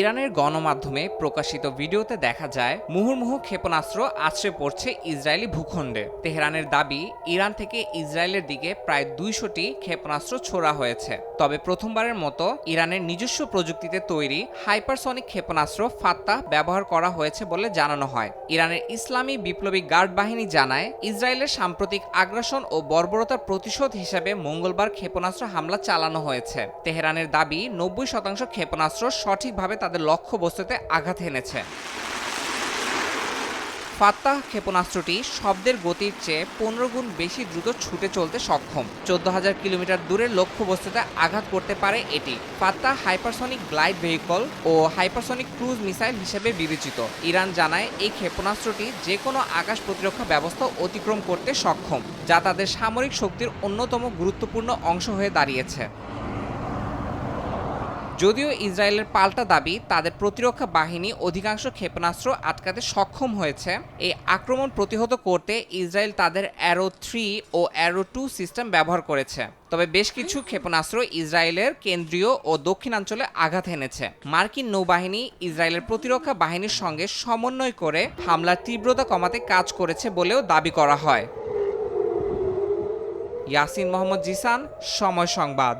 ইরানের গণমাধ্যমে প্রকাশিত ভিডিওতে দেখা যায়, মুহুর্মুহু ক্ষেপণাস্ত্র আছড়ে পড়ছে ইসরায়েলি ভূখণ্ডে। তেহরানের দাবি, ইরান থেকে ইসরায়েলের দিকে প্রায় দুইশোটি ক্ষেপণাস্ত্র ছোড়া হয়েছে। তবে প্রথমবারের মতো ইরানের নিজস্ব প্রযুক্তিতে তৈরি হাইপারসনিক ক্ষেপণাস্ত্র ফাত্তা ব্যবহার করা হয়েছে বলে জানানো হয়। ইরানের ইসলামী বিপ্লবী গার্ড বাহিনী জানায়, ইসরায়েলের সাম্প্রতিক আগ্রাসন ও বর্বরতার প্রতিশোধ হিসেবে মঙ্গলবার ক্ষেপণাস্ত্র হামলা চালানো হয়েছে। তেহরানের দাবি, নব্বই শতাংশ ক্ষেপণাস্ত্র সঠিকভাবে তাদের লক্ষ্য লক্ষ্যবস্তুতে আঘাত এনেছে। ফাত্তাহ ক্ষেপণাস্ত্রটি শব্দের গতির চেয়ে পনেরো গুণ বেশি দ্রুত ছুটে চলতে সক্ষম। চোদ্দ হাজার কিলোমিটার দূরের লক্ষ্যবস্তুতে আঘাত করতে পারে এটি। ফাত্তাহ হাইপারসনিক গ্লাইড ভেহিকল ও হাইপারসনিক ক্রুজ মিসাইল হিসেবে বিবেচিত। ইরান জানায় এই ক্ষেপণাস্ত্রটি যে কোনো আকাশ প্রতিরক্ষা ব্যবস্থা অতিক্রম করতে সক্ষম, যা তাদের সামরিক শক্তির অন্যতম গুরুত্বপূর্ণ অংশ হয়ে দাঁড়িয়েছে। যদিও ইসরায়েলের পাল্টা দাবি, তাদের প্রতিরক্ষা বাহিনী অধিকাংশ ক্ষেপণাস্ত্র আটকাতে সক্ষম হয়েছে। এই আক্রমণ প্রতিহত করতে ইসরায়েল তাদের অ্যারো থ্রি ও অ্যারো টু সিস্টেম ব্যবহার করেছে। তবে বেশ কিছু ক্ষেপণাস্ত্র ইসরায়েলের কেন্দ্রীয় ও দক্ষিণাঞ্চলে আঘাত এনেছে। মার্কিন নৌবাহিনী ইসরায়েলের প্রতিরক্ষা বাহিনীর সঙ্গে সমন্বয় করে হামলার তীব্রতা কমাতে কাজ করেছে বলেও দাবি করা হয়। ইয়াসিন মোহাম্মদ জিসান, সময় সংবাদ।